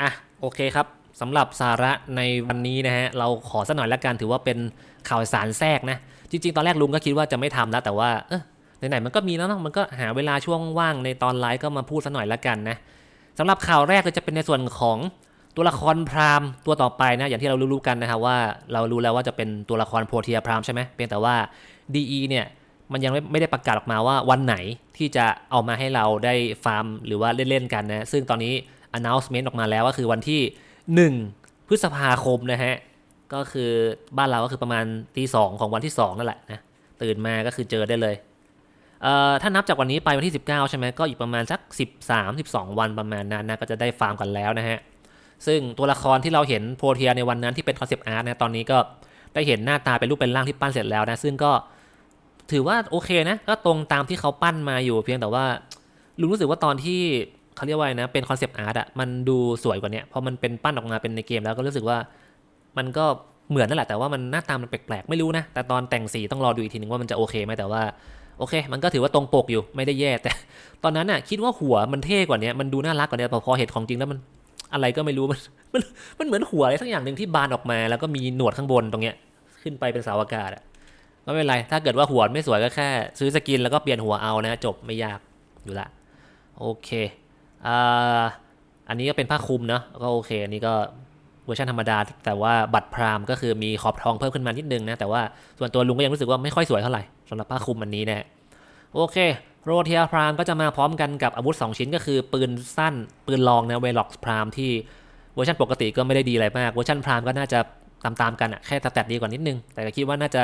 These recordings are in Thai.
อะโอเคครับสำหรับสาระในวันนี้นะฮะเราขอสักหน่อยละกันถือว่าเป็นข่าวสารแทรกนะจริงๆ ตอนแรกลุงก็คิดว่าจะไม่ทำแล้วแต่ว่าเออไหนๆมันก็มีแล้วเนาะมันก็หาเวลาช่วงว่างในตอนไลฟ์ก็มาพูดสักหน่อยละกันนะสำหรับข่าวแรกก็จะเป็นในส่วนของตัวละครพราหมณ์ตัวต่อไปนะอย่างที่เรารู้ๆกันนะครับว่าเรารู้แล้วว่าจะเป็นตัวละครโพเทียพราหมณ์ใช่ไหมเพียงแต่ว่า DE เนี่ยมันยังไม่ไม่ได้ประกาศออกมาว่าวันไหนที่จะเอามาให้เราได้ฟาร์มหรือว่าเล่นๆกันนะซึ่งตอนนี้ announcement ออกมาแล้วก็คือวันที่ 1 พฤษภาคมนะฮะ ก็คือบ้านเราก็คือประมาณตีสองของวันที่ 2 นั่นแหละนะ ตื่นมาก็คือเจอได้เลยเอ่อถ้านับจากวันนี้ไปวันที่ 19 ใช่ไหมก็อีกประมาณสัก 13 12 วันประมาณนั้นนะก็จะได้ฟาร์มกันแล้วนะฮะ ซึ่งตัวละครที่เราเห็นโพเทียในวันนั้นที่เป็นคอนเซปต์อาร์ตนะตอนนี้ก็ได้เห็นหน้าตาเป็นรูปเป็นร่างที่ปั้นเสร็จแล้วนะ ซึ่งก็ถือว่าโอเคนะ ก็ตรงตามที่เขาปั้นมาอยู่เพียงแต่ว่าลุงรู้สึกว่าตอนที่ เขาเรียกว่าไงนะ เป็นคอนเซปต์อาร์ตอะมันดูสวยกว่านี้พอมันเป็นปั้นออกมาเป็นในเกมแล้วก็รู้สึกว่า มันก็เหมือนนั่นแหละ แต่ว่ามันหน้าตามันแปลกๆ ไม่รู้นะ แต่ตอนแต่งสีต้องรอดูอีกทีนึงว่ามันจะโอเคไหมแต่ว่าโอเค มันก็ถือว่าตรงปกอยู่ ไม่ได้แย่ แต่ ตอนนั้นน่ะ คิดว่าหัวมันเท่กว่านี้มันดูน่ารักกว่านี้พอพอเห็นของจริงแล้วมันอะไรก็ไม่รู้ มัน มัน มันเหมือนหัวอะไรสักอย่างหนึ่งที่บานออกมา แล้วก็มีหนวดข้างบนตรงเนี้ย ขึ้นไปเป็นสาอากาศอะก็ไม่เป็นไร ถ้าเกิดว่าหัวไม่สวยก็แค่ ซื้อสกินแล้วก็เปลี่ยนหัวเอานะ จบไม่ยากอยู่ละ โอเค อ่าอันนี้ก็เป็นผ้าคลุมเนาะก็โอเค อันนี้ก็เวอร์ชันธรรมดา แต่ว่าบัตรพรามก็คือมีขอบทองเพิ่มขึ้นมานิดนึงนะ แต่ว่าส่วนตัวลุงก็ยังรู้สึกว่าไม่ค่อยสวยเท่าไหร่สำหรับผ้าคลุมอันนี้นะโอเค โรเทียพรามก็จะมาพร้อมกันกับอาวุธ 2 ชิ้นก็คือปืนสั้น ปืนลองนะเวล็อกพรามที่เวอร์ชันปกติก็ไม่ได้ดีอะไรมาก เวอร์ชันพรามก็น่าจะตามๆกันอะแค่สแตทดีกว่านิดนึง แต่ก็คิดว่าน่าจะ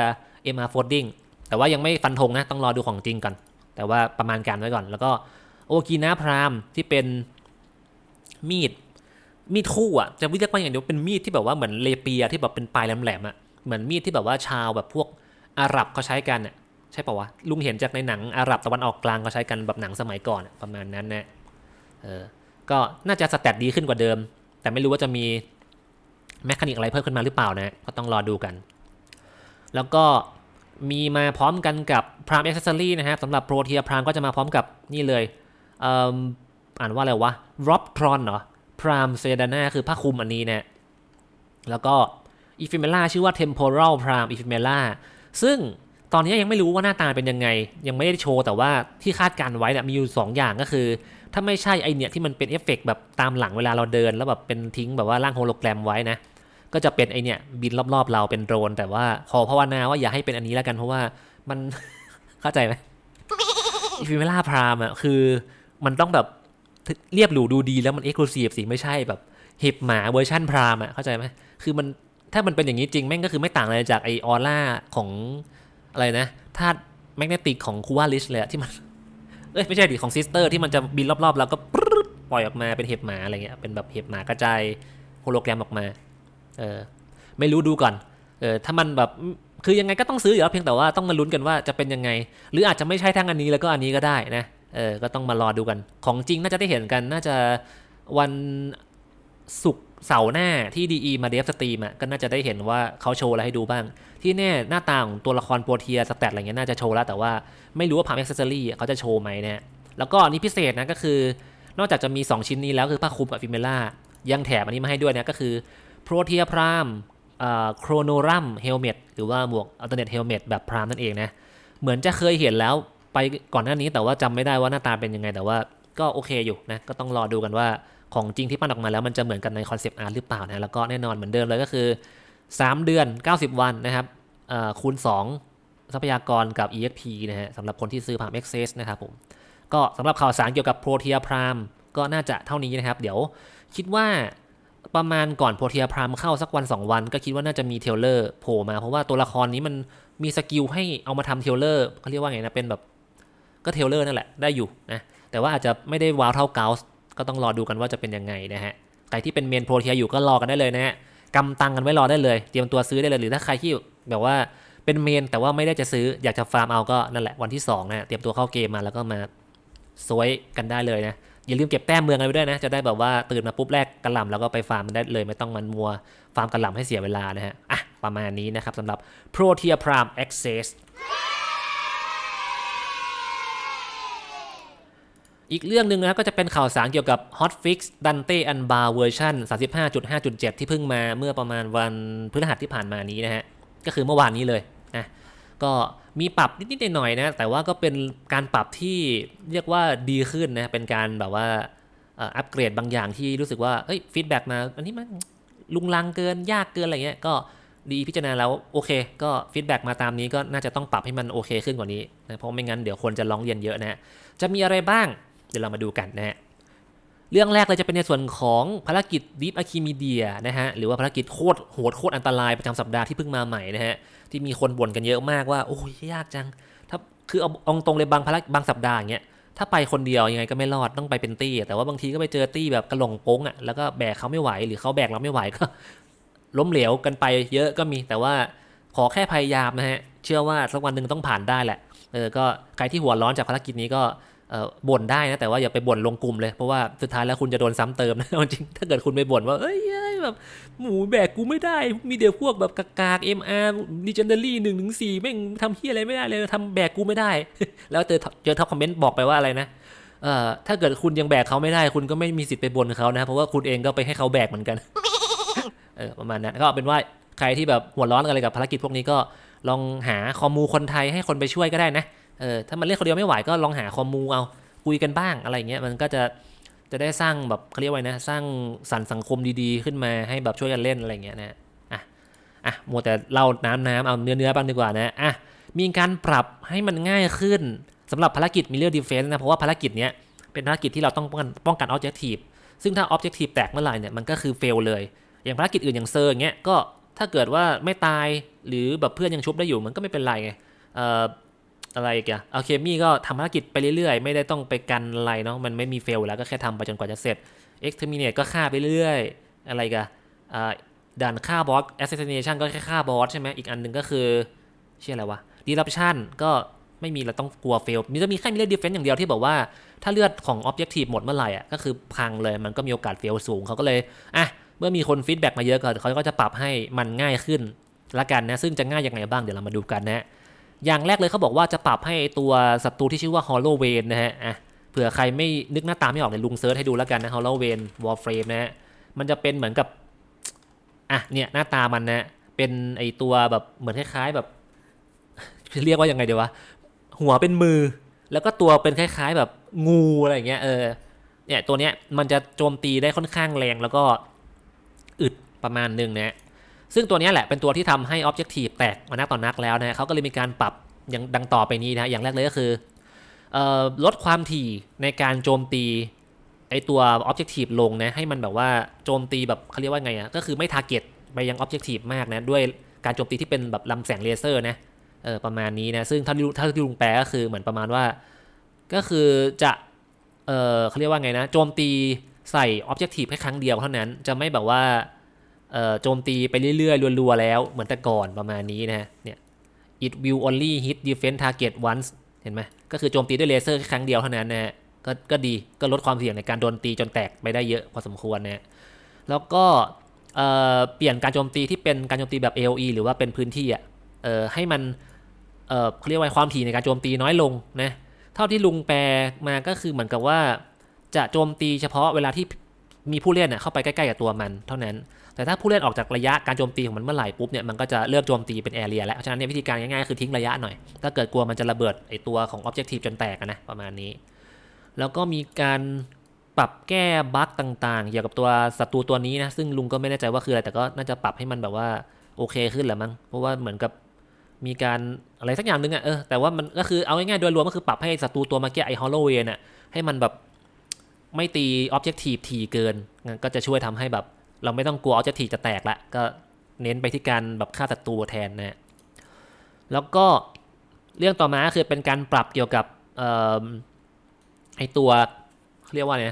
MR Folding แต่ว่ายังไม่ฟันธงนะต้องรอดูของจริงก่อนแต่ว่าประมาณการไว้ก่อนแล้วก็ โอกินาพรามที่เป็นมีดมีดคู่อะจะเรียกว่าอย่างเดียวเป็นมีดที่แบบว่าเหมือนเลเปียที่แบบเป็นปลายแหลมๆอะเหมือนมีดที่แบบว่าชาวแบบพวกอาหรับเขาใช้กันอะใช่ป่าวะลุงเห็นจากในหนังอาหรับตะวันออกกลางเขาใช้กันแบบหนังสมัยก่อนประมาณนั้นนะเออก็น่าจะสแตทดีขึ้นกว่าเดิม แต่ไม่รู้ว่าจะมีแมคานิกอะไรเพิ่มขึ้นมาหรือเปล่านะก็ต้องรอดูกัน แล้วก็มีมาพร้อมกันกับพราม a อ c เซ s ซอรี่นะครับสำหรับโปรเทียพรามก็จะมาพร้อมกับนี่เลย อ่านว่าอะไรวะร็อบทรอนเหรอพรามเซดาน่าคือผ้าคลุมอันนี้เนี่ยแล้วก็อีฟิเมล่าชื่อว่า temporal prime e p h e m e r a ซึ่งตอนนี้ยังไม่รู้ว่าหน้าตาเป็นยังไง ยังไม่ได้โชว์แต่ว่าที่คาดการไว้เนี่ยมีอยู่ 2 อย่างก็คือ ถ้าไม่ใช่ไอเนี่ยที่มันเป็นเอฟเฟกต์แบบตามหลังเวลาเราเดิน แล้วแบบเป็นทิ้งแบบว่าร่างโฮโลแกรมไว้นะ ก็จะเป็นไอเนี่ยบินรอบๆเราเป็นโดรน แต่ว่าขอภาวนาว่าอย่าให้เป็นอันนี้แล้วกันเพราะว่ามัน เข้าใจไหมฟิเมล่าพรามอะคือ มันต้องแบบเรียบหรูดูดีแล้วมันเอ็กซ์คลูซีฟสิไม่ใช่แบบเห็บหมาเวอร์ชั่นพรามอะเข้าใจไหมคือมันถ้ามันเป็นอย่างนี้จริงแม่งก็คือไม่ต่างอะไรจากไอออร่าของอะไรนะธาตุแมกเนติกของคูวาลิชเลยที่มัน เอ้ยไม่ใช่ดิของซิสเตอร์ที่มันจะบินรอบๆ แล้วก็ปรปล่อยออกมาเป็นเห็บหมาอะไรเงี้ยเป็นแบบเห็บหมากระจายโฮโลแกรมออกมา เออไม่รู้ดูก่อน เออถ้ามันแบบคือยังไงก็ต้องซื้ออยู่แล้วเพียงแต่ว่าต้องมาลุ้นกันว่าจะเป็นยังไง หรืออาจจะไม่ใช่ทั้งอันนี้แล้วก็อันนี้ก็ได้นะ เออก็ต้องมารอดูกัน ของจริงน่าจะได้เห็นกันน่าจะวันศุกร์เสาร์หน้าที่ดีมาเดฟสตรีมอะก็น่าจะได้เห็นว่าเขาโชว์อะไรให้ดูบ้าง ที่แน่หน้าตาของตัวละครโปรเทียสแตทอะไรเงี้ยน่าจะโชว์แล้ว แต่ว่าไม่รู้ว่าพาร์มอ็กเซอรี่เขาจะโชว์ไหมเนี่ยแล้วก็อันนี้พิเศษนะก็คือ นอกจากจะมี 2 ชิ้นนี้แล้วคือผ้าคลุมกับฟิเมล่ายังแถมอันนี้มาให้ด้วยนะก็คือโปรเทียพรามโครโนรัมเฮลเมตหรือว่าหมวกอัลเทอร์เนทเฮลเมตแบบพรามนั่นเองนะเหมือนจะเคยเห็นแล้ว ไปก่อนหน้านี้แต่ว่าจำไม่ได้ว่าหน้าตาเป็นยังไงแต่ว่าก็โอเคอยู่นะก็ต้องรอดูกันว่าของจริงที่ปั้นออกมาแล้วมันจะเหมือนกันในคอนเซปต์อาร์ตหรือเปล่านะแล้วก็แน่นอนเหมือนเดิมเลยก็คือ 3 เดือน 90 วันนะครับคูณ 2 ทรัพยากรกับ EXP นะฮะสำหรับคนที่ซื้อผ่าน Access นะครับผมก็สำหรับข่าวสารเกี่ยวกับ Protea Prime ก็น่าจะเท่านี้นะครับ เดี๋ยวคิดว่าประมาณก่อน Protea Prime เข้าสักวัน 2 วัน ก็คิดว่าน่าจะมีเทเลอร์โผล่มาเพราะว่าตัวละครนี้มันมีสกิลให้เอามาทำเทเลอร์เขาเรียกว่าไงนะเป็นแบบ ก็เทเลอร์นั่นแหละได้อยู่นะแต่ว่าอาจจะไม่ได้ว้าวเท่าเกาส์ก็ต้องรอดูกันว่าจะเป็นยังไงนะฮะใครที่เป็นเมนโปรเทียอยู่ก็รอกันได้เลยนะฮะกำตังกันไว้รอได้เลย เตรียมตัวซื้อได้เลยหรือถ้าใครที่แบบว่าเป็นเมนแต่ว่าไม่ได้จะซื้ออยากจะฟาร์มเอาก็นั่นแหละวันที่2นะเตรียมตัวเข้าเกมมาแล้วก็มาซวยกันได้เลยนะอย่าลืมเก็บแต้มเมืองกันไว้ด้วยนะจะได้แบบว่าตื่นมาปุ๊บแรกกระหล่ำแล้วก็ไปฟาร์มมันได้เลยไม่ต้องมันมัวฟาร์มกระหล่ำให้เสียเวลานะฮะอะประมาณนี้นะครับสำหรับ Protea Prime Access อีกเรื่องหนึ่งนะก็จะเป็นข่าวสารเกี่ยวกับ Hotfix Dante Unbar เวอร์ชัน35.5.7 ที่เพิ่งมาเมื่อประมาณวันพฤหัสที่ผ่านมานี้นะฮะ ก็คือเมื่อวานนี้เลยนะก็มีปรับนิดๆหน่อยๆนะ แต่ว่าก็เป็นการปรับที่เรียกว่าดีขึ้นนะ เป็นการแบบว่าอัปเกรดบางอย่างที่รู้สึกว่าเอ้ยฟีดแบ็กมา อันนี้มันลุงลังเกินยากเกินอะไรเงี้ยก็ดีพิจารณาแล้วโอเค ก็ฟีดแบ็กมาตามนี้ก็น่าจะต้องปรับให้มันโอเคขึ้นกว่านี้นะเพราะไม่งั้นเดี๋ยวคนจะร้องเรียนเยอะนะจะมีอะไรบ้าง ดี๋ยวเรามาดูกันนะฮะเรื่องแรกเลยจะเป็นในส่วนของภารกิจ Deep Archimedia นะฮะหรือว่าภารกิจโคตรโหดโคตรอันตรายประจำสัปดาห์ที่เพิ่งมาใหม่นะฮะที่มีคนบ่นกันเยอะมากว่าโอ้ยยากจัง ถ้าคือเอาอาตรงเลยบางภารกิจบางสัปดาห์อย่างเงี้ยถ้าไปคนเดียวยังไงก็ไม่รอดต้องไปเป็นตี้แต่ว่าบางทีก็ไปเจอตี้แบบกระหล่งโป้งอะแล้วก็แบกเขาไม่ไหวหรือเขาแบกเราไม่ไหวก็ ล้มเหลวกันไปเยอะก็มีแต่ว่าขอแค่พยายามนะฮะเชื่อว่าสักวันหนึ่งต้องผ่านได้แหละเออก็ใครที่หัวร้อนจากภารกิจนี้ก็ บ่นได้นะแต่ว่าอย่าไปบ่นลงกลุ่มเลยเพราะว่าสุดท้ายแล้วคุณจะโดนซ้ำเติมนะจริงถ้าเกิดคุณไปบ่นว่าเอ้ยแบบหมูแบกกูไม่ได้ มีเดี๋ยวพวกแบบกากๆ MR Legendary หนึ่งถึงสี่แม่งทำเฮียอะไรไม่ได้เลยทำแบกกูไม่ได้ แล้วเจอเจอท็อปคอมเมนต์บอกไปว่าอะไรนะเอ่อถ้าเกิดคุณยังแบกเขาไม่ได้ คุณก็ไม่มีสิทธิ์ไปบ่นเขานะเพราะว่าคุณเองก็ไปให้เขาแบกเหมือนกันเออประมาณนั้นก็เป็นว่าใครที่แบบหัวร้อนอะไรกับภารกิจพวกนี้ก็ลองหาคอมูคนไทยให้คนไปช่วยก็ได้นะ เออถ้ามันเล่นคนเดียวไม่ไหวก็ลองหาคอมมูเอาคุยกันบ้างอะไรเงี้ยมันก็จะจะได้สร้างแบบเขาเรียกว่าไงนะสร้างสรรสังคมดีๆ ขึ้นมาให้แบบช่วยกันเล่นอะไรเงี้ยนะอะอะมัวแต่เล่าน้ำน้ำเอาเนื้อเนื้อบ้างดีกว่านะอะมีการปรับให้มันง่ายขึ้นสำหรับภารกิจมิเลอร์ดีเฟนส์นะ เพราะว่าภารกิจเนี้ยเป็นภารกิจที่เราต้องป้องกันป้องกันออบเจกตีฟซึ่งถ้าออบเจกตีฟแตกเมื่อไหร่เนี่ยมันก็คือเฟลเลย อย่างภารกิจอื่นอย่างเซอร์เงี้ยก็ถ้าเกิดว่าไม่ตายหรือแบบเพื่อนยังชุบได้อยู่มันก็ไม่เป็นไรไงเอ่อ อะไรอีกันเอาเคมี่ก็ทำภารกิจไปเรื่อยๆ ไม่ได้ต้องไปกันอะไรเนาะมันไม่มีเฟลแล้วก็แค่ทำไปจนกว่าจะเสร็จ Exterminate ก็ฆ่าไปเรื่อยๆ อะไรกันอ่าด่านฆ่าบอส Assassination ก็แค่ฆ่าบอสใช่ไหมอีกอันหนึ่งก็คือชื่ออะไรวะ Disruption ก็ไม่มีเราต้องกลัวเฟลมีจะมีแค่มีเลือดดีเฟนต์อย่างเดียวที่บอกว่าถ้าเลือดของ Objective หมดเมื่อไหร่อะก็คือพังเลยมันก็มีโอกาสเฟลสูงเขาก็เลยอะเมื่อมีคนฟีดแบ็กมาเยอะก็เขาก็จะปรับให้มันง่ายขึ้นละกันนะซึ่งจะง่ายยังไงบ้างเดี๋ยวเรามาดูกันนะ อย่างแรกเลยเขาบอกว่าจะปรับให้ตัวศัตรูที่ชื่อว่า Hollow v a n นะฮะอะเผื่อใครไม่นึกหน้าตาไม่ออกเลยลุงเซิร์ชให้ดูแล้วกันนะ Hollow v a n Warframe นะฮะมันจะเป็นเหมือนกับอะเนี่ยหน้าตามันนะเป็นไอตัวแบบเหมือนคล้ายๆแบบเรียกว่ายังไงเดี๋ยววะหัวเป็นมือ แล้วก็ตัวเป็นคล้าย ๆ แบบงูอะไรเงี้ยเออเนี่ยตัวเนี้ยมันจะโจมตีได้ค่อนข้างแรงแล้วก็อึดประมาณหนึ่งนะ ซึ่งตัวนี้แหละเป็นตัวที่ทำให้ Objective แตกมานักต่อนนักแล้วนะเขาก็เลยมีการปรับอย่างดังต่อไปนี้นะอย่างแรกเลยก็คืออลดความถี่ในการโจมตีไอตัว Objective ลงนะให้มันแบบว่าโจมตีแบบเขาเรียกว่าไงอะ่ะก็คือไม่ target ไปยัง Objective มากนะด้วยการโจมตีที่เป็นแบบลำแสงเลเซอร์นะเออประมาณนี้นะซึ่งถ้าถ้าที่ลุงแปลก็คือเหมือนประมาณว่า ก็คือจะเออเขาเรียกว่าไงนะโจมตีใส่ออบเจกตีฟแค่ครั้งเดียวเท่านั้นจะไม่แบบว่า โจมตีไปเรื่อยๆรัวๆแล้วเหมือนแต่ก่อนประมาณนี้นะเนี่ย it will only hit defense target once เห็นไหมก็คือโจมตีด้วยเลเซอร์แค่ครั้งเดียวเท่านั้นนะฮะก็ก็ดีก็ลดความเสี่ยงในการโดนตีจนแตกไปได้เยอะพอสมควรนะแล้วก็เเปลี่ยนการโจมตีที่เป็นการโจมตีแบบ AOE หรือว่าเป็นพื้นที่อะให้มันเอ่อเขาเรียกว่าความถี่ในการโจมตีน้อยลงนะเท่าที่ลุงแปลมาก็คือเหมือนกับว่าจะโจมตีเฉพาะเวลาที่ มีผู้เล่นเน่ยเข้าไปใกล้ๆกับตัวมันเท่านั้น แต่ถ้าผู้เล่นออกจากระยะการโจมตีของมันเมื่อไหร่ปุ๊บเนี่ยมันก็จะเลือกโจมตีเป็นแอเรียแล้ว เพราะฉะนั้นเนี่ยวิธีการง่ายๆคือทิ้งระยะหน่อย ถ้าเกิดกลัวมันจะระเบิดไอตัวของ Objective จนแตกนะประมาณนี้ แล้วก็มีการปรับแก้บั๊กต่างๆ เกี่ยวกับตัวศัตรูตัวนี้นะ ซึ่งลุงก็ไม่แน่ใจว่าคืออะไร แต่ก็น่าจะปรับให้มันแบบว่าโอเคขึ้นแหละมั้ง เพราะว่าเหมือนกับมีการอะไรสักอย่างหนึ่งอะเออ แต่ว่ามันก็คือเอาง่ายๆโดยรวมก็คือปรับให้ศัตรูตัวเมื่อกี้ไอฮอลโลเวนอะให้มันแบบ ไม่ตีออบเจกตีฟทีเกิน ก็จะช่วยทำให้แบบ เราไม่ต้องกลัวออบเจกตีฟจะแตกละก็เน้นไปที่การแบบฆ่าศัตรูแทนนะฮะแล้วก็เรื่องต่อมาคือเป็นการปรับเกี่ยวกับออไอตัวเรียกว่าไง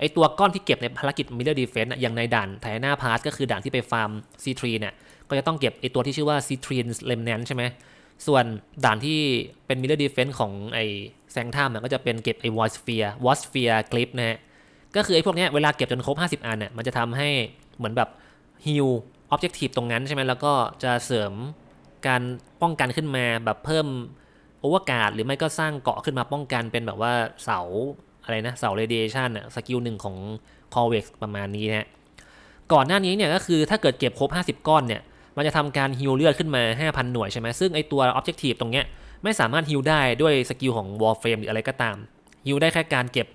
ไอตัวก้อนที่เก็บในภารกิจมิเลอร์ดีเฟนต์อย่างในด่านไทน่าพาร์ก็คือด่านที่ไปฟาร์มซีทรีเนี่ยก็จะต้องเก็บไอตัวที่ชื่อว่า c i t r i n Remnant ใช่ไหมส่วนด่านที่เป็น Mirror Defense ของไอแซงท่ามก็จะเป็นเก็บไอ w a s p h e r e w a s p h e r e Clip นะฮะ ก็คือไอ้พวกเนี้ยเวลาเก็บจนครบ 50 อันเนี่ยมันจะทำให้เหมือนแบบ heal objective ตรงนั้นใช่ไหมแล้วก็จะเสริมการป้องกันขึ้นมาแบบเพิ่มโอเวอร์การ์ดหรือไม่ก็สร้างเกาะขึ้นมาป้องกันเป็นแบบว่าเสาอะไรนะเสาเรเดียชันอะสกิลหนึ่งของ c o v e x ประมาณนี้นะก่อนหน้านี้เนี่ยก็คือถ้าเกิดเก็บครบ 50 ก้อนเนี่ยมันจะทำการฮิลเลือดขึ้นมา 5,000 หน่วยใช่ไหมซึ่งไอตัว Objective ตรงเนี้ยไม่สามารถฮิลได้ด้วยสกิลของ Warframe หรืออะไรก็ตามฮิลได้แค่การเก็บ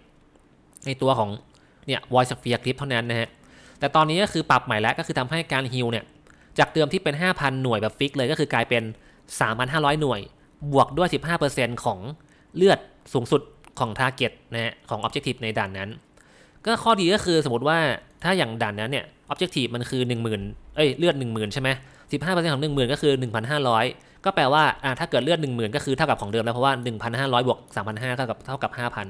ในตัวของ เนี่ย Void Sphere Clip เท่านั้นนะฮะ แต่ตอนนี้ก็คือปรับใหม่แล้วก็คือทำให้การฮิลเนี่ย จากเดิมที่เป็น 5,000 หน่วยแบบฟิกเลยก็คือกลายเป็น 3,500 หน่วย บวกด้วย 15%ของเลือดสูงสุดของ Target นะฮะของ Objective ในด่านนั้น ก็ข้อดีก็คือสมมติว่าถ้าอย่างด่านนั้นเนี่ย Objective มันคือ 10,000 เอ้ยเลือด 10,000 ใช่ไหม15%ของ 10,000 ก็คือ 1,500 ก็แปลว่าอ่าถ้าเกิดเลือด 10,000 ก็คือเท่ากับของเดิมแล้วเพราะว่า 1,500บวก3,500เท่ากับเท่ากับ 5,000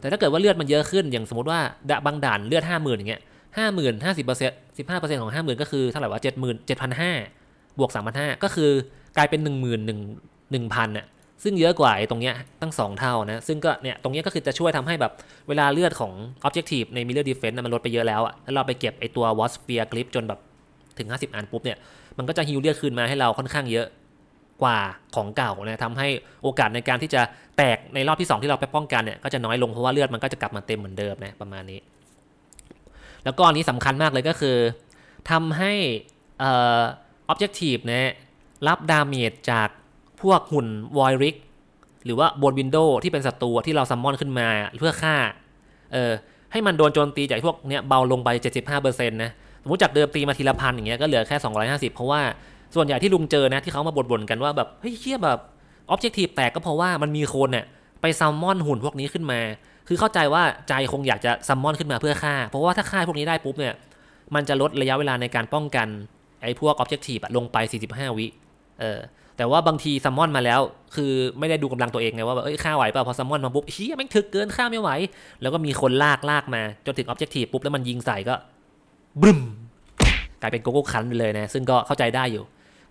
แต่ถ้าเกิดว่าเลือดมันเยอะขึ้นอย่างสมมติว่าดะบางด่านเลือด50,000อย่างเงี้ย50,000 50% 15%ของ50,000ก็คือเท่าไหร่วะ70,000 7,500บวก3,500ก็คือกลายเป็น10,000 1,000อะซึ่งเยอะกว่าไอ้ตรงเนี้ยตั้ง2เท่านะซึ่งก็เนี่ยตรงเนี้ยก็คือจะช่วยทำให้แบบเวลาเลือดของ Objective ใน Mirror Defense นะมันลดไปเยอะแล้วอะแล้วเราไปเก็บไอ้ตัว w a s p h e r e Clip จนแบบถึง 50 อันปุ๊บเนี่ยมันก็จะฮิวเลือดคืนมาให้เราค่อนข้างเยอะ กว่าของเก่านะทำให้โอกาสในการที่จะแตกในรอบที่ 2 ที่เราไปป้องกันเนี่ยก็จะน้อยลงเพราะว่าเลือดมันก็จะกลับมาเต็มเหมือนเดิมนะประมาณนี้ แล้วก็อันนี้สำคัญมากเลยก็คือทำให้เอ่อ Objective นะรับดาเมจจากพวกหุ่นวอยริกหรือว่าบนวินโดว์ที่เป็นศัตรูที่เราซัมมอนขึ้นมาเพื่อฆ่าเออให้มันโดนโจมตีจากพวกเนี้ยเบาลงไป 75%นะสมมติจากเดิมตีมาทีละพันอย่างเงี้ยก็เหลือแค่ 250 เพราะว่า ส่วนใหญ่ที่ลุงเจอนะที่เขามาบ่นๆกันว่าแบบเฮ้ยเชี่ยแบบออบเจกตีฟแตกก็เพราะว่ามันมีคนเนี่ยไปซัมมอนหุ่นพวกนี้ขึ้นมา คือเข้าใจว่าใจคงอยากจะซัมมอนขึ้นมาเพื่อฆ่า เพราะว่าถ้าฆ่าพวกนี้ได้ปุ๊บเนี่ย มันจะลดระยะเวลาในการป้องกันไอ้พวกออบเจกตีฟลงไป 45 วิ เออ แต่ว่าบางทีซัมมอนมาแล้ว คือไม่ได้ดูกำลังตัวเองไงว่าแบบเอ้ยฆ่าไหวเปล่าพอซัมมอนมาปุ๊บเฮียแม่งถึกเกินฆ่าไม่ไหว แล้วก็มีคนลากลากมาจนถึงออบเจกตีฟปุ๊บแล้วมันยิงใส่ก็บึ้มกลายเป็นโกโก้คันไปเลยนะ ซึ่งก็เข้าใจได้อยู่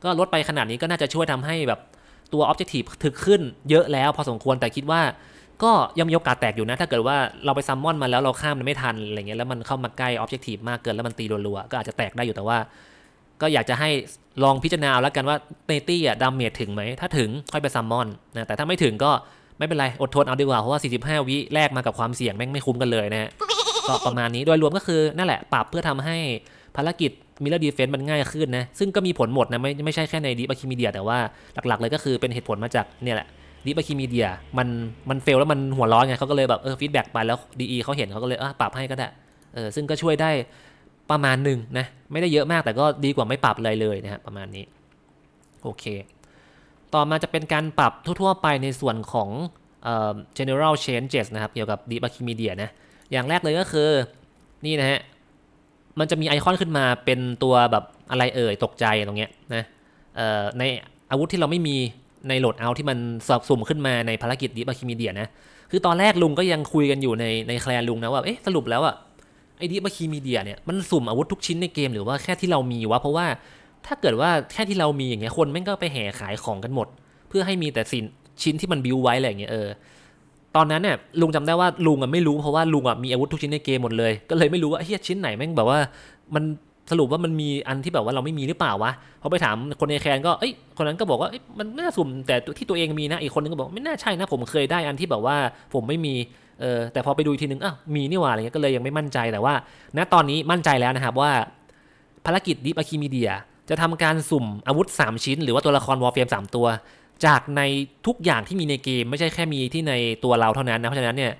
ก็ลดไปขนาดนี้ก็น่าจะช่วยทำให้แบบตัวออบเจกตีฟถึกขึ้นเยอะแล้วพอสมควรแต่คิดว่าก็ยังมีโอกาสแตกอยู่นะ ถ้าเกิดว่าเราไปซัมมอนมาแล้วเราข้ามมันไม่ทันอะไรเงี้ยแล้วมันเข้ามาใกล้ออบเจกตีฟมากเกินแล้วมันตีรัวๆ ก็อาจจะแตกได้อยู่แต่ว่า ก็อยากจะให้ลองพิจารณาเอาแล้วกันว่าเนตี้อะดาเมจถึงไหม ถ้าถึงค่อยไปซัมมอนนะแต่ถ้าไม่ถึงก็ไม่เป็นไร อดทนเอาดีกว่า เพราะว่า 45 วิแลกมากับความเสี่ยงแม่งไม่คุ้มกันเลยนะฮะก็ประมาณนี้โดยรวมก็คือนั่นแหละปรับเพื่อทำให้ ภารกิจมิเลอร์ดีเฟนต์มันง่ายขึ้นนะ ซึ่งก็มีผลหมดนะ ไม่ไม่ใช่แค่ในดีบัคคิมีเดียแต่ว่าหลักๆ เลยก็คือเป็นเหตุผลมาจากเนี่ยแหละดีบัคคิมีเดียมันมันเฟลแล้วมันหัวร้อนไงเขาก็เลยแบบเออฟีดแบ็กไปแล้วดีเขาเห็นเขาก็เลยอะปรับให้ก็ได้เออซึ่งก็ช่วยได้ประมาณหนึ่งนะไม่ได้เยอะมากแต่ก็ดีกว่าไม่ปรับเลยเลยนะฮะประมาณนี้โอเค ต่อมาจะเป็นการปรับทั่วๆ ไปในส่วนของเอ่อ general changes นะครับเกี่ยวกับ Deep Archimedia นะอย่างแรกเลยก็คือนี่นะฮะ มันจะมีไอคอนขึ้นมาเป็นตัวแบบอะไรเอ่ยตกใจตรงเนี้ยนะในอาวุธที่เราไม่มีในโหลดเอาที่มันสอบสุ่มขึ้นมาในภารกิจ Deep Archimedia นะคือตอนแรกลุงก็ยังคุยกันอยู่ในในแคลนลุงนะว่าเอ๊ะสรุปแล้วอะไอดีบัคคีมีเดียเนี่ยมันสุ่มอาวุธทุกชิ้นในเกมหรือว่าแค่ที่เรามีวะเพราะว่าถ้าเกิดว่าแค่ที่เรามีอย่างเงี้ยคนแม่งก็ไปแห่ขายของกันหมด เพื่อให้มีแต่สินชิ้นที่มันบิวไว้อะไรอย่างเงี้ยเออ ตอนนั้นเนี่ยลุงจำได้ว่าลุงอะไม่รู้เพราะว่าลุงอะมีอาวุธทุกชิ้นในเกมหมดเลย ก็เลยไม่รู้ว่าเฮียชิ้นไหนแม่งแบบว่ามันสรุปว่ามันมีอันที่แบบว่าเราไม่มีหรือเปล่าวะพอไปถามคนในแคนก็เอ้ยคนนั้นก็บอกว่าเอ้ยมันน่าสุ่มแต่ที่ตัวเองมีนะอีกคนนึงก็บอกไม่น่าใช่นะ ผมเคยได้อันที่แบบว่าผมไม่มีเออแต่พอไปดูอีกทีนึงอ้าวมีนี่หว่าอะไรเงี้ยก็เลยยังไม่มั่นใจแต่ว่า ณตอนนี้มั่นใจแล้วนะครับว่า ภารกิจดิปอะคิมีเดียจะทำการสุ่มอาวุธ 3 ชิ้น หรือว่าตัวละครวอลเฟม3ตัว จากในทุกอย่างที่มีในเกม ไม่ใช่แค่มีที่ในตัวเราเท่านั้นนะ เพราะฉะนั้นเนี่ย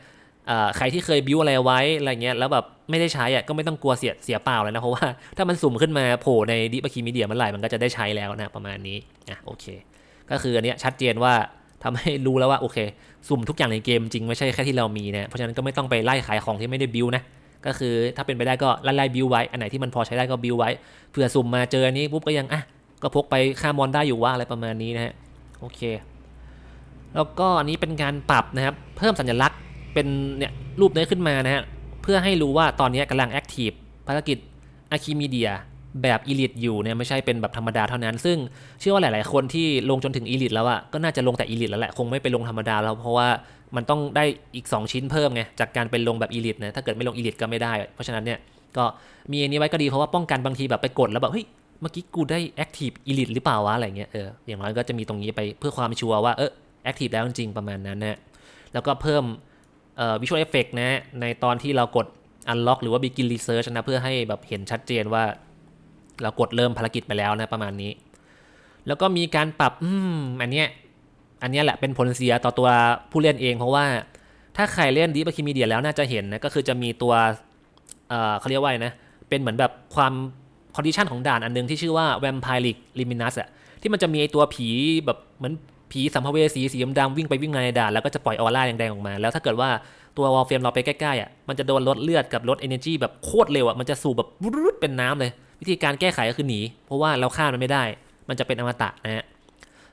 ใครที่เคยบิวอะไรไว้อะไรเงี้ยแล้วแบบไม่ได้ใช้อะก็ไม่ต้องกลัวเสียเสียเปล่าเลยนะ เพราะว่าถ้ามันสุ่มขึ้นมาโผล่ในดิปอะคิมีเดียมื่อไหร่มันก็จะได้ใช้แล้วนะประมาณนี้อะโอเค ก็คืออันเนี้ยชัดเจนว่าทำให้รู้แล้วว่าโอเค สุ่มทุกอย่างในเกมจริงไม่ใช่แค่ที่เรามีนะเพราะฉะนั้นก็ไม่ต้องไปไล่ขายของที่ไม่ได้บิวนะก็คือถ้าเป็นไปได้ก็ไล่ไล่บิวไว้อันไหนที่มันพอใช้ได้ก็บิวไว้เผื่อสุ่มมาเจออันนี้ปุ๊บก็ยังอะก็พกไปฆ่ามอนได้อยู่ว่าอะไรประมาณนี้นะฮะ โอเค แล้วก็อันนี้เป็นการปรับนะครับ เพิ่มสัญลักษณ์เป็นเนี่ยรูปนี้ขึ้นมานะฮะ เพื่อให้รู้ว่าตอนนี้กำลังแอคทีฟภารกิจอะคิมีเดียแบบอีลิทอยู่เนี่ยไม่ใช่เป็นแบบธรรมดาเท่านั้น ซึ่งเชื่อว่าหลาย ๆ คนที่ลงจนถึงอีลิทแล้วอะก็น่าจะลงแต่อีลิทแล้วแหละคงไม่ไปลงธรรมดาแล้วเพราะว่ามันต้องได้อีก 2 ชิ้นเพิ่มไงจากการเป็นลงแบบอีลิทนะถ้าเกิดไม่ลงอีลิทก็ไม่ได้ เพราะฉะนั้นเนี่ยก็มีอันนี้ไว้ก็ดีเพราะว่าป้องกันบางทีแบบไปกดแล้วแบบเฮ้ย มื่อกี้กูได้แอคทีฟอีลิทหรือเปล่าวะอะไรเงี้ยเอออย่างน้อยก็จะมีตรงนี้ไปเพื่อความชัวร์ว่าเออแอคทีฟแล้วจริงประมาณนั้นนะแล้วก็เพิ่มเอ่อ visual effect นะในตอนที่เรากด unlock หรือว่า begin research นะเพื่อให้แบบเห็นชัดเจนว่า เรากดเริ่มภารกิจไปแล้วนะประมาณนี้ แล้วก็มีการปรับอืมอันเนี้ยอันเนี้ยแหละเป็นผลเสียต่อตัวผู้เล่นเอง เพราะว่าถ้าใครเล่น Deep Archimedia แล้วน่าจะเห็นนะก็คือจะมีตัวเเขาเรียกว่านะเป็นเหมือนแบบความ คอนดิชันของด่านอันนึงที่ชื่อว่า Vampiric Liminus อะที่มันจะมีไอตัวผีแบบเหมือนผีสัมภเวสีสีดำวิ่งไปวิ่งมาในด่านแล้วก็จะปล่อยออร่าแดงๆออกมา แล้วถ้าเกิดว่าตัววอลเฟรมเราไปใกล้ๆอะมันจะโดนลดเลือดกับลด energy แบบโคตรเร็วอะมันจะสูบแบบรุดเป็นน้ำเลย วิธีการแก้ไขก็คือหนี เพราะว่าเราฆ่ามันไม่ได้ มันจะเป็นอมตะนะฮะ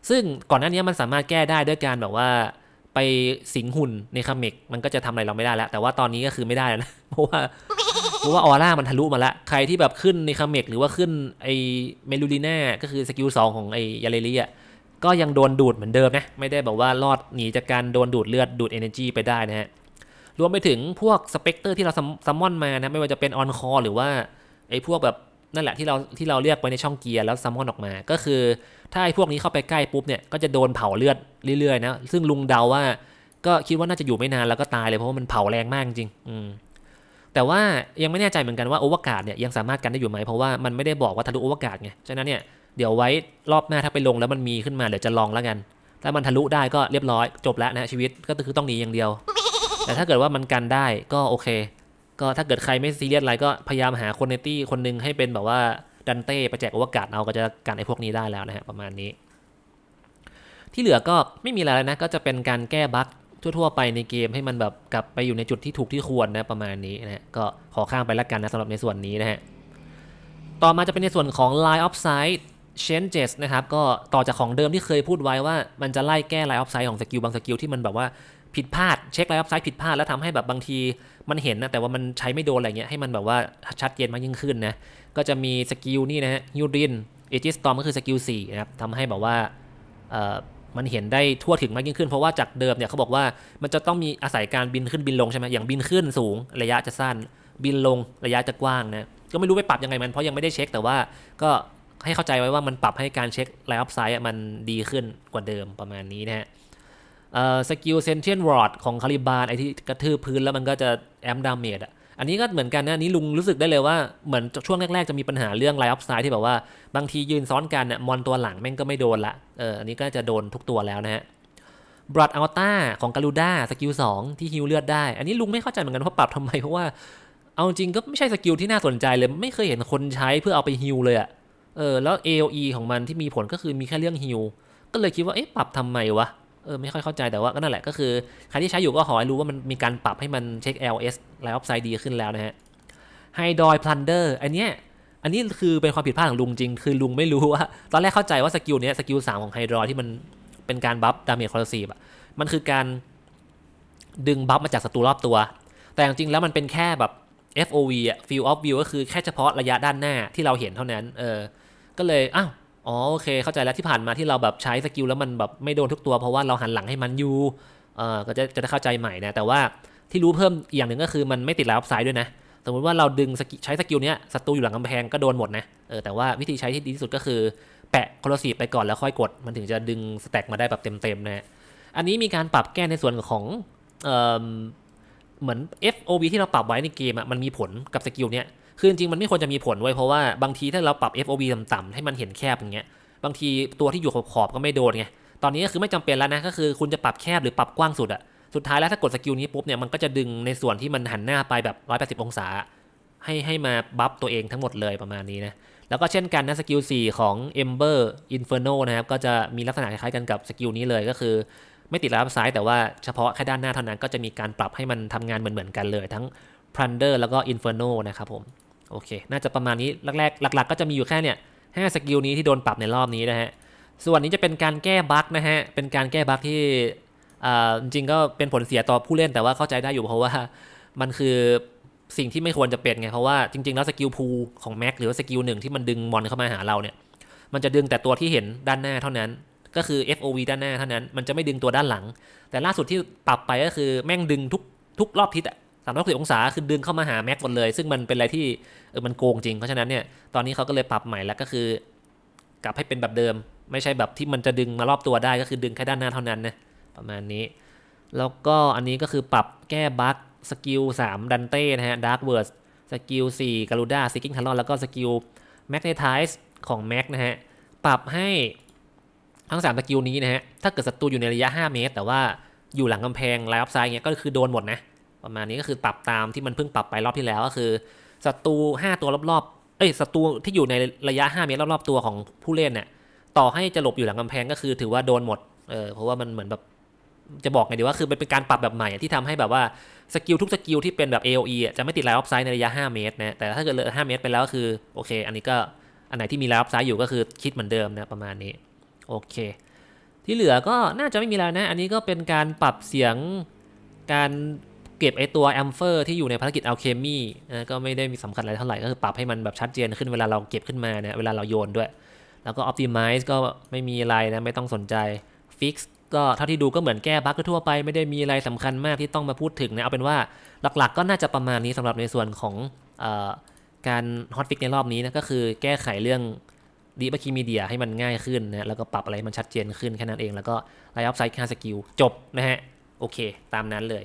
ซึ่งก่อนหน้านี้มันสามารถแก้ได้ด้วยการแบบว่าไปสิงหุ่นในคาเมกมันก็จะทำอะไรเราไม่ได้แล้ว แต่ว่าตอนนี้ก็คือไม่ได้แล้วนะเพราะว่า เพราะว่าออร่ามันทะลุมาละใครที่แบบขึ้นในคาเมกหรือว่าขึ้นไอเมลูดิน่าก็คือสกิลสองของไอยาเลลีอะก็ยังโดนดูดเหมือนเดิมนะ ไม่ได้แบบว่ารอดหนีจากการโดนดูดเลือดดูด energy ไปได้นะฮะ รวมไปถึงพวกสเปกเตอร์ที่เราซัมมอนมานะ ไม่ว่าจะเป็นออนคอหรือว่าไอ้พวกแบบนั่นแหละที่เราที่เราเรียกไว้ในช่องเกียร์แล้วซัมมอนออกมา ก็คือ ถ้าไอ้พวกนี้เข้าไปใกล้ปุ๊บเนี่ย ก็จะโดนเผาเลือดเรื่อยๆนะ ซึ่งลุงเดาว่า ก็คิดว่าน่าจะอยู่ไม่นานแล้วก็ตายเลยเพราะว่ามันเผาแรงมากจริงอืม แต่ว่ายังไม่แน่ใจเหมือนกันว่าโอเวอร์การ์ดเนี่ยยังสามารถกันได้อยู่ไหมเพราะว่ามันไม่ได้บอกว่าทะลุโอเวอร์การ์ดไงฉะนั้นเนี่ยเดี๋ยวไว้รอบหน้าถ้าไปลงแล้วมันมีขึ้นมาเดี๋ยวจะลองแล้วกัน ถ้ามันทะลุได้ก็เรียบร้อยจบแล้วนะชีวิตก็คือต้องหนีอย่างเดียว แต่ถ้าเกิดว่ามันกันได้ก็โอเค ก็ถ้าเกิดใครไม่ซีเรียสอะไรก็พยายามหาคนในตี้คนหนึงให้เป็นแบบว่าดันเต้ไปแจกโอวกาศเอาก็จะกันไอ้พวกนี้ได้แล้วนะฮะประมาณนี้ ที่เหลือก็ไม่มีอะไรแล้วนะก็จะเป็นการแก้บั๊ก ทั่วๆไปในเกมให้มันแบบกลับไปอยู่ในจุดที่ถูกที่ควรนะประมาณนี้นะฮะก็ขอข้ามไปละกันนะสำหรับในส่วนนี้นะฮะต่อมาจะเป็นในส่วนของ Line of Sight Changes นะครับก็ต่อจากของเดิมที่เคยพูดไว้ว่ามันจะไล่แก้ Line of Sight ของสกิลบางสกิลที่มันแบบว่าผิดพลาดเช็ค Line of Sight ผิดพลาดแล้วทำให้แบบบางทีมันเห็นนะแต่ว่ามันใช้ไม่โดนอะไรเงี้ยให้มันแบบว่าชัดเจนมากยิ่งขึ้นนะก็จะมีสกิลนี่นะฮะยูรินเอจิสตอมก็คือสกิล4นะครับทำให้แบบว่า มันเห็นได้ทั่วถึงมากยิ่งขึ้น เพราะว่าจากเดิมเนี่ยเขาบอกว่ามันจะต้องมีอาศัยการบินขึ้นบินลงใช่ไหมอย่างบินขึ้นสูงระยะจะสั้น บินลงระยะจะกว้างนะก็ไม่รู้ไปปรับยังไงมันเพราะยังไม่ได้เช็คแต่ว่าก็ให้เข้าใจไว้ว่ามันปรับให้การเช็คไลน์ออฟไซด์มันดีขึ้นกว่าเดิมประมาณนี้นะฮะสกิลเซนเทียนวอร์ดของคาริบาลไอที่กระทืบพื้นแล้วมันก็จะแอมดาเมจอะ อันนี้ก็เหมือนกันนะนี้ลุงรู้สึกได้เลยว่าเหมือนช่วงแรกๆจะมีปัญหาเรื่องไลน์ออฟไซด์ที่แบบว่าบางทียืนซ้อนกันเนี่ยมอนตัวหลังแม่งก็ไม่โดนละเอออันนี้ก็จะโดนทุกตัวแล้วนะฮะบรัดอัลต้าของกาลูด้าสกิล2ที่ฮิวเลือดได้ อันนี้ลุงไม่เข้าใจเหมือนกันว่าปรับทำไมเพราะว่าเอาจริงก็ไม่ใช่สกิลที่น่าสนใจเลย ไม่เคยเห็นคนใช้เพื่อเอาไปฮิวเลยอะเออแล้ว AOE ของมันที่มีผลก็คือมีแค่เรื่องฮิวก็เลยคิดว่าเอ๊ะปรับทำไมวะ เออไม่ค่อยเข้าใจแต่ว่าก็นั่นแหละก็คือใครที่ใช้อยู่ก็ขอให้รู้ว่ามันมีการปรับให้มันเช็ค LS ไลน์ออฟไซด์ดีขึ้นแล้วนะฮะไฮดอยพลันเดอร์อันเนี้ยอันนี้คือเป็นความผิดพลาดของลุงจริง คือลุงไม่รู้ว่า ตอนแรกเข้าใจว่าสกิลเนี้ยสกิลสามของไฮดรอยที่มันเป็นการบัฟดาเมจคอร์ซีฟอะมันคือการดึงบัฟมาจากศัตรูรอบตัว แต่จริงๆแล้วมันเป็นแค่แบบ FOV อะ Field of View ก็คือแค่เฉพาะระยะด้านหน้าที่เราเห็นเท่านั้น เออ ก็เลย อ้าว อ๋อโอเคเข้าใจแล้วที่ผ่านมาที่เราแบบใช้สกิลแล้วมันแบบไม่โดนทุกตัว เพราะว่าเราหันหลังให้มันอยู่เออก็จะจะได้เข้าใจใหม่นะแต่ว่าที่รู้เพิ่มอีกอย่างหนึ่งก็คือมันไม่ติดไลน์ออฟไซด์ด้วยนะสมมติว่าเราดึงสกิใช้สกิลเนี้ยศัตรูอยู่หลังกำแพงก็โดนหมดนะเออแต่ว่าวิธีใช้ที่ดีที่สุดก็คือแปะโคลซีไปก่อนแล้วค่อยกด มันถึงจะดึงสแต็กมาได้แบบเต็มๆนะฮะอันนี้มีการปรับแก้ในส่วนของเอมเหมือน FOV ที่เราปรับไว้ในเกมอะมันมีผลกับสกิลเนี้ย คือจริงมันไม่ควรจะมีผลไว้ยเพราะว่าบางทีถ้าเราปรับ FOV ต่ำๆให้มันเห็นแคบอย่างเงี้ย บางทีตัวที่อยู่ขอบๆก็ไม่โดนไง ตอนนี้ก็คือไม่จำเป็นแล้วนะ ก็คือคุณจะปรับแคบหรือปรับกว้างสุดอะสุดท้ายแล้วถ้ากดสกิลนี้ปุ๊บเนี่ยมันก็จะดึงในส่วนที่มันหันหน้าไปแบบ 180 องศา ให้ให้มาบัฟตัวเองทั้งหมดเลยประมาณนี้นะ แล้วก็เช่นกันนะสกิล4ของ Ember Inferno นะครับ ก็จะมีลักษณะคล้ายกันกับสกิลนี้เลยก็คือไม่ติดรับซ้ายแต่ว่าเฉพาะแค่ด้านหน้าเท่านั้นก็จะมีการปรับให้มันทำงานเหมือนๆกันเลย ทั้ง Plunder แล้วก็ Inferno นะครับผม โอเค น่าจะประมาณนี้แรกๆหลัก ๆ ก็จะมีอยู่แค่เนี่ยห้าสกิลนี้ที่โดนปรับในรอบนี้นะฮะ ส่วนนี้จะเป็นการแก้บั๊กนะฮะ เป็นการแก้บั๊กที่อ่าจริงๆก็เป็นผลเสียต่อผู้เล่นแต่ว่าเข้าใจได้อยู่เพราะว่ามันคือสิ่งที่ไม่ควรจะเป็นไง เพราะว่าจริง ๆ แล้วสกิลพูของแม็กหรือว่าสกิลหนึ่งที่มันดึงมอนเข้ามาหาเราเนี่ย มันจะดึงแต่ตัวที่เห็นด้านหน้าเท่านั้น ก็คือ FOV ด้านหน้าเท่านั้น มันจะไม่ดึงตัวด้านหลัง แต่ล่าสุดที่ปรับไปก็คือแม่งดึงทุกทุกรอบทิศอะ สามร้อยสิบองศาคือดึงเข้ามาหาแม็กหมดเลย ซึ่งมันเป็นอะไรที่เออมันโกงจริง เพราะฉะนั้นเนี่ยตอนนี้เขาก็เลยปรับใหม่แล้วก็คือ กลับให้เป็นแบบเดิม ไม่ใช่แบบที่มันจะดึงมารอบตัวได้ก็คือดึงแค่ด้านหน้าเท่านั้นนะประมาณนี้ แล้วก็อันนี้ก็คือปรับแก้บั๊กสกิล3ดันเต้นะฮะดาร์ w เวิร์สสกิล4ก a ลูด้าซิกกิ้งทัลลอนแล้วก็สกิลแมกเนท z ส์ของแม็กนะฮะปรับให้ทั้ง3สกิลนี้นะฮะถ้าเกิดศัตรูอยู่ในระยะ 5 เมตร แต่ว่าอยู่หลังกำแพงไลน์ออฟไซด์เงี้ยก็คือโดนหมดนะ ประมาณนี้ก็คือปรับตามที่มันเพิ่งปรับไปรอบที่แล้วก็คือศัตรู5ตัวรอบๆเอ้ยศัตรูที่อยู่ในระยะ 5 เมตรรอบๆตัวของผู้เล่นเนี่ยต่อให้จะหลบอยู่หลังกำแพงก็คือถือว่าโดนหมดเออเพราะว่ามันเหมือนแบบจะบอกไงดีว่าคือเป็นการปรับแบบใหม่ที่ทำให้แบบว่าสกิลทุกสกิลที่เป็นแบบ AOE อะจะไม่ติดไลน์ออฟไซด์ในระยะ 5 เมตรนะแต่ถ้าเกิดเลย5เมตรไปแล้วก็คือโอเค อันนี้ก็อันไหนที่มีไลน์ออฟไซด์อยู่ก็คือคิดเหมือนเดิมนะประมาณนี้โอเค ที่เหลือก็น่าจะไม่มีอะไรนะ อันนี้ก็เป็นการปรับเสียงการ เก็บไอตัวแอมเฟอร์ที่อยู่ในภารกิจอัลเคมีนะก็ไม่ได้มีสำคัญอะไรเท่าไหร่ ก็คือปรับให้มันแบบชัดเจนขึ้นเวลาเราเก็บขึ้นมาเนะเวลาเราโยนด้วย แล้วก็ Optimize ก็ไม่มีอะไรนะ ไม่ต้องสนใจ Fix ก็เท่าที่ดูก็เหมือนแก้บั๊กทั่วไปไม่ได้มีอะไรสำคัญมากที่ต้องมาพูดถึงนะเอาเป็นว่าหลักๆ ก็น่าจะประมาณนี้สำหรับในส่วนของออการฮอตฟิกในรอบนี้นะก็คือแก้ไขเรื่องดีบัคคีมีเดียให้มันง่ายขึ้นนะแล้วก็ปรับอะไรมันชัดเจนขึ้นแค่นั้นเอง แล้วก็ไลฟ์ออฟไซด์ค่าสกิลจบนะฮะ โอเค ตามนั้นเลย